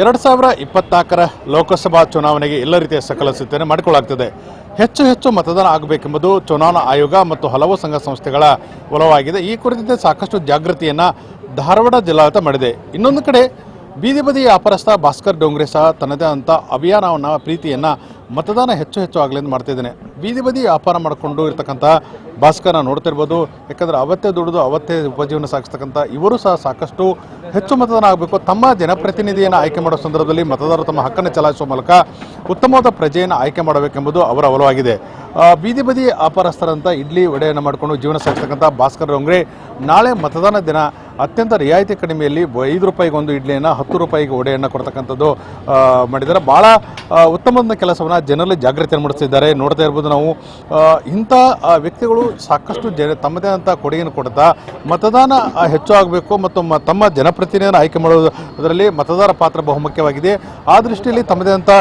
ಎರಡು ಸಾವಿರ ಇಪ್ಪತ್ನಾಲ್ಕರ ಲೋಕಸಭಾ ಚುನಾವಣೆಗೆ ಎಲ್ಲ ರೀತಿಯ ಸಕಲ ಸಿದ್ಧತೆ ಮಾಡಿಕೊಳ್ಳಾಗ್ತದೆ ಹೆಚ್ಚು ಹೆಚ್ಚು ಮತದಾನ ಆಗಬೇಕೆಂಬುದು ಚುನಾವಣಾ ಆಯೋಗ ಮತ್ತು ಹಲವು ಸಂಘ ಸಂಸ್ಥೆಗಳ ಒಲವಾಗಿದೆ. ಈ ಕುರಿತಂತೆ ಸಾಕಷ್ಟು ಜಾಗೃತಿಯನ್ನು ಧಾರವಾಡ ಜಿಲ್ಲಾಡಳಿತ ಮಾಡಿದೆ. ಇನ್ನೊಂದು ಕಡೆ ಬೀದಿ ಬದಿ ವ್ಯಾಪಾರಸ್ಥ ಭಾಸ್ಕರ್ ಡೋಂಗ್ರೆ ಸಹ ತನ್ನದೇ ಆದಂಥ ಅಭಿಯಾನವನ್ನು, ಪ್ರೀತಿಯನ್ನು ಮತದಾನ ಹೆಚ್ಚು ಹೆಚ್ಚು ಆಗಲಿ ಅಂತ ಮಾಡ್ತಿದ್ದೇನೆ. ಬೀದಿ ಬದಿ ವ್ಯಾಪಾರ ಮಾಡಿಕೊಂಡು ಇರ್ತಕ್ಕಂಥ ಭಾಸ್ಕರ್ನ ನೋಡ್ತಿರ್ಬೋದು. ಯಾಕಂದರೆ ಅವತ್ತೇ ದುಡಿದು, ಅವತ್ತೇ ಉಪಜೀವನ ಸಾಗಿಸ್ತಕ್ಕಂಥ ಇವರು ಸಹ ಸಾಕಷ್ಟು ಹೆಚ್ಚು ಮತದಾನ ಆಗಬೇಕು. ತಮ್ಮ ಜನಪ್ರತಿನಿಧಿಯನ್ನು ಆಯ್ಕೆ ಮಾಡೋ ಸಂದರ್ಭದಲ್ಲಿ ಮತದಾರರು ತಮ್ಮ ಹಕ್ಕನ್ನು ಚಲಾಯಿಸುವ ಮೂಲಕ ಉತ್ತಮವಾದ ಪ್ರಜೆಯನ್ನು ಆಯ್ಕೆ ಮಾಡಬೇಕೆಂಬುದು ಅವರ ಒಲವಾಗಿದೆ. ಬೀದಿ ಬದಿ ವ್ಯಾಪಾರಸ್ಥರಂತ ಇಡ್ಲಿ ವಡೆಯನ್ನು ಮಾಡಿಕೊಂಡು ಜೀವನ ಸಾಗಿಸ್ತಕ್ಕಂಥ ಭಾಸ್ಕರ್ ಡೋಂಗ್ರೆ ನಾಳೆ ಮತದಾನ ದಿನ ಅತ್ಯಂತ ರಿಯಾಯಿತಿ ಕಡಿಮೆಯಲ್ಲಿ ಐದು ರೂಪಾಯಿಗೆ ಒಂದು ಇಡ್ಲಿಯನ್ನು, ಹತ್ತು ರೂಪಾಯಿಗೆ ವಡೆಯನ್ನು ಕೊಡ್ತಕ್ಕಂಥದ್ದು ಮಾಡಿದ್ದಾರೆ. ಭಾಳ ಉತ್ತಮದ ಕೆಲಸವನ್ನು ಜನರಲ್ಲಿ ಜಾಗೃತಿಯನ್ನು ಮೂಡಿಸ್ತಿದ್ದಾರೆ. ನೋಡ್ತಾ ಇರ್ಬೋದು ನಾವು ಇಂಥ ವ್ಯಕ್ತಿಗಳು ಸಾಕಷ್ಟು ಜನ, ತಮ್ಮದೇ ಆದಂಥ ಕೊಡುಗೆಯನ್ನು ಕೊಡ್ತಾ ಮತದಾನ ಹೆಚ್ಚು ಆಗಬೇಕು ಮತ್ತು ತಮ್ಮ ಜನಪ್ರತಿನಿಧಿಯನ್ನು ಆಯ್ಕೆ ಮಾಡೋದರಲ್ಲಿ ಮತದಾರ ಪಾತ್ರ ಬಹುಮುಖ್ಯವಾಗಿದೆ. ಆ ದೃಷ್ಟಿಯಲ್ಲಿ ತಮ್ಮದೇ ಆದಂಥ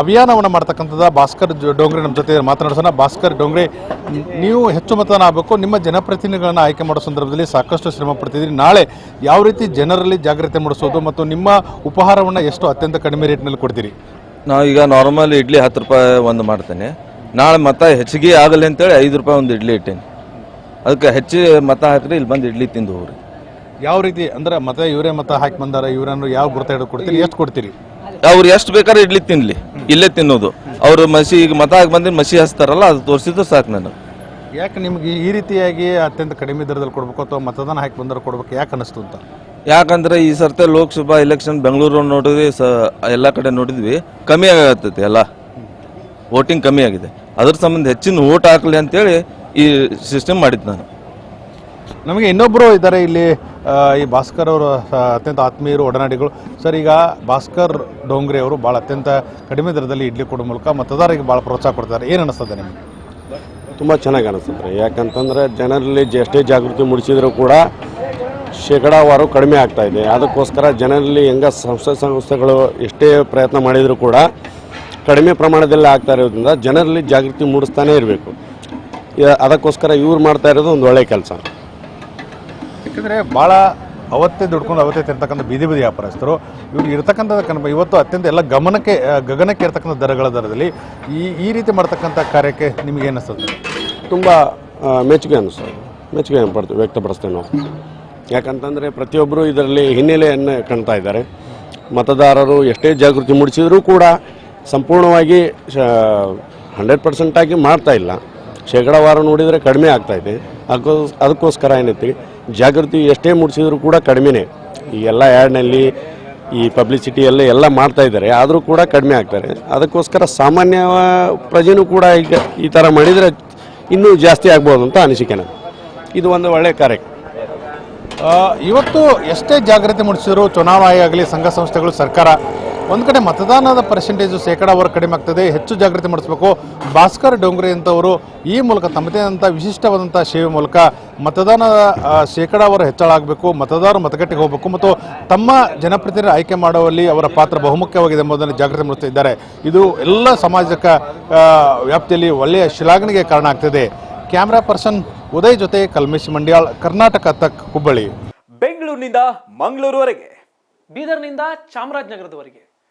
ಅಭಿಯಾನವನ್ನು ಮಾಡ್ತಕ್ಕಂಥದ್ದು ಭಾಸ್ಕರ್ ಡೋಂಗ್ರೆ ನಮ್ಮ ಜೊತೆ ಮಾತನಾಡಿಸೋಣ. ಭಾಸ್ಕರ್ ಡೋಂಗ್ರೆ, ನೀವು ಹೆಚ್ಚು ಮತದಾನ ಆಗಬೇಕು, ನಿಮ್ಮ ಜನಪ್ರತಿನಿಧಿಗಳನ್ನು ಆಯ್ಕೆ ಮಾಡೋ ಸಂದರ್ಭದಲ್ಲಿ ಸಾಕಷ್ಟು ಶ್ರಮ ಪಡ್ತಿದ್ದೀರಿ ನಾಳೆ ಯಾವ ರೀತಿ ಜನರಲ್ಲಿ ಜಾಗ್ರತೆ ಮೂಡಿಸೋದು ಮತ್ತು ನಿಮ್ಮ ಉಪಹಾರವನ್ನು ಎಷ್ಟು ಅತ್ಯಂತ ಕಡಿಮೆ ರೇಟ್ನಲ್ಲಿ ಕೊಡ್ತೀರಿ? ನಾವು ಈಗ ನಾರ್ಮಲ್ ಇಡ್ಲಿ ಹತ್ತು ರೂಪಾಯಿ ಒಂದು ಮಾಡ್ತೇನೆ. ನಾಳೆ ಮತ ಹೆಚ್ಚಿಗೆ ಆಗಲಿ ಅಂತೇಳಿ ಐದು ರೂಪಾಯಿ ಒಂದು ಇಡ್ಲಿ ಇಟ್ಟೇನೆ. ಅದಕ್ಕೆ ಹೆಚ್ಚು ಮತ ಹಾಕಿದ್ರೆ ಇಲ್ಲಿ ಬಂದು ಇಡ್ಲಿ ತಿಂದು ಹೋಗ್ರಿ. ಯಾವ ರೀತಿ ಅಂದ್ರೆ ಮತ ಇವರೇ ಮತ ಹಾಕಿ ಬಂದಾರ ಇವರನ್ನು ಯಾವ ಗುರುತ ಹಿಡಿದು ಕೊಡ್ತೀರಿ ಎಷ್ಟು ಕೊಡ್ತೀರಿ? ಅವ್ರು ಎಷ್ಟು ಬೇಕಾದ್ರೆ ಇಡ್ಲಿ ತಿನ್ಲಿ ಇಲ್ಲೇ ತಿನ್ನೋದು. ಅವರು ಮಸಿ ಈಗ ಮತ ಹಾಕಿ ಬಂದಿನ ಮಸಿ ಹಚ್ತಾರಲ್ಲ ಅದು ತೋರಿಸಿದ್ರು ಸಾಕು ನಾನು ಯಾಕೆ ನಿಮ್ಗೆ ಈ ರೀತಿಯಾಗಿ ಅತ್ಯಂತ ಕಡಿಮೆ ದರದಲ್ಲಿ ಕೊಡಬೇಕು ಅಥವಾ ಮತದಾನ ಹಾಕಿ ಬಂದ್ರೆ ಕೊಡ್ಬೇಕು? ಯಾಕೆ ಅನಿಸ್ತು ಅಂತ? ಯಾಕಂದ್ರೆ ಈ ಸರ್ತೆ ಲೋಕಸಭಾ ಎಲೆಕ್ಷನ್ ಬೆಂಗಳೂರು ನೋಡಿದ್ವಿ ಸ ಎಲ್ಲ ಕಡೆ ನೋಡಿದ್ವಿ. ಕಮ್ಮಿ ಆಗತ್ತೈತಿ ಎಲ್ಲ. ವೋಟಿಂಗ್ ಕಮ್ಮಿ ಆಗಿದೆ. ಅದ್ರ ಸಂಬಂಧ ಹೆಚ್ಚಿನ ವೋಟ್ ಹಾಕಲಿ ಅಂತೇಳಿ ಈ ಸಿಸ್ಟಮ್ ಮಾಡಿದ್ದು ನಾನು. ನಮಗೆ ಇನ್ನೊಬ್ಬರು ಇದ್ದಾರೆ ಇಲ್ಲಿ ಆ, ಈ ಭಾಸ್ಕರ್ ಅವರು ಅತ್ಯಂತ ಆತ್ಮೀಯರು ಒಡನಾಡಿಗಳು. ಸರ್ ಈಗ ಭಾಸ್ಕರ್ ಡೋಂಗ್ರೆ ಅವರು ಭಾಳ ಅತ್ಯಂತ ಕಡಿಮೆ ದರದಲ್ಲಿ ಇಡ್ಲಿ ಕೊಡೋ ಮೂಲಕ ಮತದಾರರಿಗೆ ಭಾಳ ಪ್ರೋತ್ಸಾಹ ಕೊಡ್ತಾರೆ. ಏನು ಅನಿಸ್ತದೆ ನಿಮಗೆ? ತುಂಬ ಚೆನ್ನಾಗಿ ಅನಿಸುತ್ತೆ ಯಾಕಂತಂದರೆ ಜನರಲ್ಲಿ ಎಷ್ಟೇ ಜಾಗೃತಿ ಮೂಡಿಸಿದರೂ ಕೂಡ ಶೇಕಡಾವಾರು ಕಡಿಮೆ ಆಗ್ತಾ ಇದೆ. ಅದಕ್ಕೋಸ್ಕರ ಜನರಲ್ಲಿ ಹೆಂಗ ಸಂಸ್ಥೆ ಸಂಸ್ಥೆಗಳು ಎಷ್ಟೇ ಪ್ರಯತ್ನ ಮಾಡಿದರೂ ಕೂಡ ಕಡಿಮೆ ಪ್ರಮಾಣದಲ್ಲಿ ಆಗ್ತಾ ಇರೋದ್ರಿಂದ ಜನರಲ್ಲಿ ಜಾಗೃತಿ ಮೂಡಿಸ್ತಾನೇ ಇರಬೇಕು. ಅದಕ್ಕೋಸ್ಕರ ಇವ್ರು ಮಾಡ್ತಾ ಇರೋದು ಒಂದು ಒಳ್ಳೆಯ ಕೆಲಸ. ಯಾಕಂದರೆ ಭಾಳ ಅವತ್ತೇ ದುಡ್ಕೊಂಡು ಅವತ್ತೇ ತಿರ್ತಕ್ಕಂಥ ಬೀದಿ ಬೀದಿ ವ್ಯಾಪಾರಸ್ಥರು. ಇವ್ರು ಇರ್ತಕ್ಕಂಥ ಇವತ್ತು ಅತ್ಯಂತ ಎಲ್ಲ ಗಮನಕ್ಕೆ ಗಗನಕ್ಕೆ ಇರ್ತಕ್ಕಂಥ ದರಗಳ ದರದಲ್ಲಿ ಈ ಈ ರೀತಿ ಮಾಡ್ತಕ್ಕಂಥ ಕಾರ್ಯಕ್ಕೆ ನಿಮಗೆ ಅನಿಸ್ತದೆ ತುಂಬ ಮೆಚ್ಚುಗೆ ಅನಿಸ್ತದೆ ಮೆಚ್ಚುಗೆ ವ್ಯಕ್ತಪಡಿಸ್ತೇವೆ ನಾವು ಯಾಕಂತಂದರೆ ಪ್ರತಿಯೊಬ್ಬರು ಇದರಲ್ಲಿ ಹಿನ್ನೆಲೆಯನ್ನು ಕಾಣ್ತಾ ಇದ್ದಾರೆ. ಮತದಾರರು ಎಷ್ಟೇ ಜಾಗೃತಿ ಮೂಡಿಸಿದರೂ ಕೂಡ ಸಂಪೂರ್ಣವಾಗಿ ಹಂಡ್ರೆಡ್ ಪರ್ಸೆಂಟಾಗಿ ಮಾಡ್ತಾ ಇಲ್ಲ. ಶೇಕಡಾವಾರು ನೋಡಿದರೆ ಕಡಿಮೆ ಆಗ್ತಾ ಇದೆ. ಅದಕ್ಕೋ ಅದಕ್ಕೋಸ್ಕರ ಏನೈತಿ ಜಾಗೃತಿ ಎಷ್ಟೇ ಮೂಡಿಸಿದರೂ ಕೂಡ ಕಡಿಮೆನೇ. ಈ ಎಲ್ಲ ಆ್ಯಡ್ನಲ್ಲಿ ಈ ಪಬ್ಲಿಸಿಟಿ ಎಲ್ಲ ಎಲ್ಲ ಮಾಡ್ತಾ ಇದ್ದಾರೆ. ಆದರೂ ಕೂಡ ಕಡಿಮೆ ಆಗ್ತಾರೆ ಅದಕ್ಕೋಸ್ಕರ ಸಾಮಾನ್ಯ ಪ್ರಜೆನೂ ಕೂಡ ಈಗ ಈ ಥರ ಮಾಡಿದರೆ ಇನ್ನೂ ಜಾಸ್ತಿ ಆಗ್ಬೋದು ಅಂತ ಅನಿಸಿಕೆ ನಾನು ಇದು ಒಂದು ಒಳ್ಳೆಯ ಕಾರ್ಯ. ಆ, ಇವತ್ತು ಎಷ್ಟೇ ಜಾಗೃತಿ ಮೂಡಿಸಿದ್ರು ಚುನಾವಣೆ ಆಗಲಿ ಸಂಘ ಸಂಸ್ಥೆಗಳು ಸರ್ಕಾರ ಒಂದು ಕಡೆ ಮತದಾನದ ಪರ್ಸೆಂಟೇಜು ಶೇಕಡಾವಾರು ಕಡಿಮೆ ಆಗ್ತದೆ ಹೆಚ್ಚು ಜಾಗೃತಿ ಮಾಡಿಸ್ಬೇಕು. ಭಾಸ್ಕರ್ ಡೋಂಗ್ರೆ ಅಂತವರು ಈ ಮೂಲಕ ತಮ್ಮದೇ ಆದಂಥ ವಿಶಿಷ್ಟವಾದಂಥ ಸೇವೆ ಮೂಲಕ ಮತದಾನದ ಶೇಕಡಾವಾರು ಹೆಚ್ಚಳ ಆಗಬೇಕು ಮತದಾರರು ಮತಗಟ್ಟೆಗೆ ಹೋಗಬೇಕು ಮತ್ತು ತಮ್ಮ ಜನಪ್ರತಿನಿಧಿ ಆಯ್ಕೆ ಮಾಡುವಲ್ಲಿ ಅವರ ಪಾತ್ರ ಬಹುಮುಖ್ಯವಾಗಿದೆ ಎಂಬುದನ್ನು ಜಾಗೃತಿ ಮೂಡಿಸ್ತಾ ಇದ್ದಾರೆ ಇದು ಎಲ್ಲ ಸಾಮಾಜಿಕ ವ್ಯಾಪ್ತಿಯಲ್ಲಿ ಒಳ್ಳೆಯ ಶಿಲಾಗಣಿಗೆ ಕಾರಣ ಆಗ್ತದೆ. ಕ್ಯಾಮ್ರಾ ಪರ್ಸನ್ ಉದಯ್ ಜೊತೆ ಕಲ್ಮೇಶ್ ಮಂಡ್ಯಾಳ್ ಕರ್ನಾಟಕ ತಕ್ ಹುಬ್ಬಳ್ಳಿ. ಬೆಂಗಳೂರಿನಿಂದ ಮಂಗಳೂರುವರೆಗೆ. ಬೀದರ್ನಿಂದ ಚಾಮರಾಜನಗರದವರೆಗೆ.